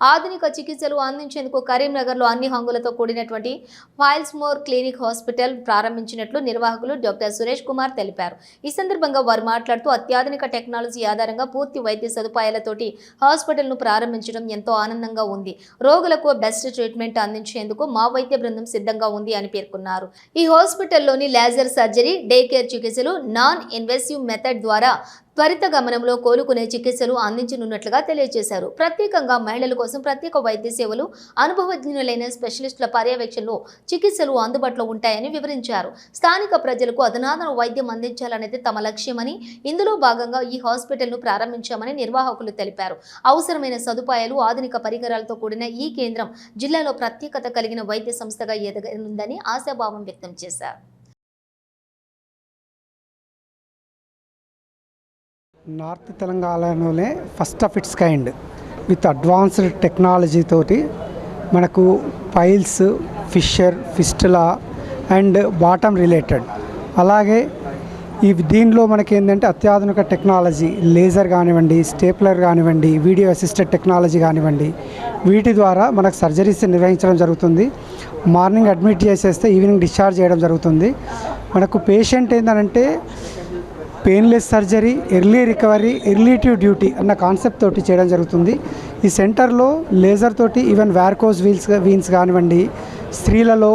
ఆధునిక చికిత్సలు అందించేందుకు కరీంనగర్లో అన్ని హంగులతో కూడినటువంటి ఫైల్స్మోర్ క్లినిక్ హాస్పిటల్ ప్రారంభించినట్లు నిర్వాహకులు డాక్టర్ సురేష్ కుమార్ తెలిపారు. ఈ సందర్భంగా వారు మాట్లాడుతూ అత్యాధునిక టెక్నాలజీ ఆధారంగా పూర్తి వైద్య సదుపాయాలతోటి హాస్పిటల్ను ప్రారంభించడం ఎంతో ఆనందంగా ఉంది. రోగులకు బెస్ట్ ట్రీట్మెంట్ అందించేందుకు మా వైద్య బృందం సిద్ధంగా ఉంది అని పేర్కొన్నారు. ఈ హాస్పిటల్లోని లేజర్ సర్జరీ డే కేర్ చికిత్సలు నాన్ ఇన్వెసివ్ మెథడ్ ద్వారా త్వరిత గమనంలో కోలుకునే చికిత్సలు అందించనున్నట్లుగా తెలియజేశారు. ప్రత్యేకంగా మహిళల కోసం ప్రత్యేక వైద్య సేవలు అనుభవజ్ఞులైన స్పెషలిస్టుల పర్యవేక్షణలో చికిత్సలు అందుబాటులో ఉంటాయని వివరించారు. స్థానిక ప్రజలకు అధునాతన వైద్యం అందించాలనేది తమ లక్ష్యమని ఇందులో భాగంగా ఈ హాస్పిటల్ను ప్రారంభించామని నిర్వాహకులు తెలిపారు. అవసరమైన సదుపాయాలు ఆధునిక పరికరాలతో కూడిన ఈ కేంద్రం జిల్లాలో ప్రత్యేకత కలిగిన వైద్య సంస్థగా ఎదగనుందని ఆశాభావం వ్యక్తం చేశారు. నార్త్ తెలంగాణలోనే first of its kind with advanced technology తోటి మనకు piles fissure fistula and bottom related అలాగే ఈ దీనిలో మనకి ఏంటంటే అత్యాధునిక టెక్నాలజీ లేజర్ కానివ్వండి స్టేప్లర్ కానివ్వండి వీడియో అసిస్టెడ్ టెక్నాలజీ కానివ్వండి వీటి ద్వారా మనకు సర్జరీస్ నిర్వహించడం జరుగుతుంది. మార్నింగ్ అడ్మిట్ చేసేస్తే ఈవినింగ్ డిశ్చార్జ్ చేయడం జరుగుతుంది. మనకు పేషెంట్ ఏంటంటే painless surgery early recovery ఎర్లీటివ్ duty అన్న కాన్సెప్ట్ తోటి చేయడం జరుగుతుంది. ఈ సెంటర్లో లేజర్ తోటి ఈవెన్ వ్యార్కోస్ వీల్స్ వీన్స్ కానివ్వండి స్త్రీలలో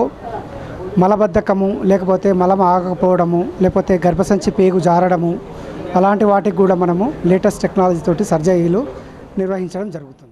మలబద్ధకము లేకపోతే మలం ఆగకపోవడము లేకపోతే గర్భసంచి పేగు జారడము అలాంటి వాటికి కూడా మనము లేటెస్ట్ టెక్నాలజీ తోటి సర్జరీలు నిర్వహించడం జరుగుతుంది.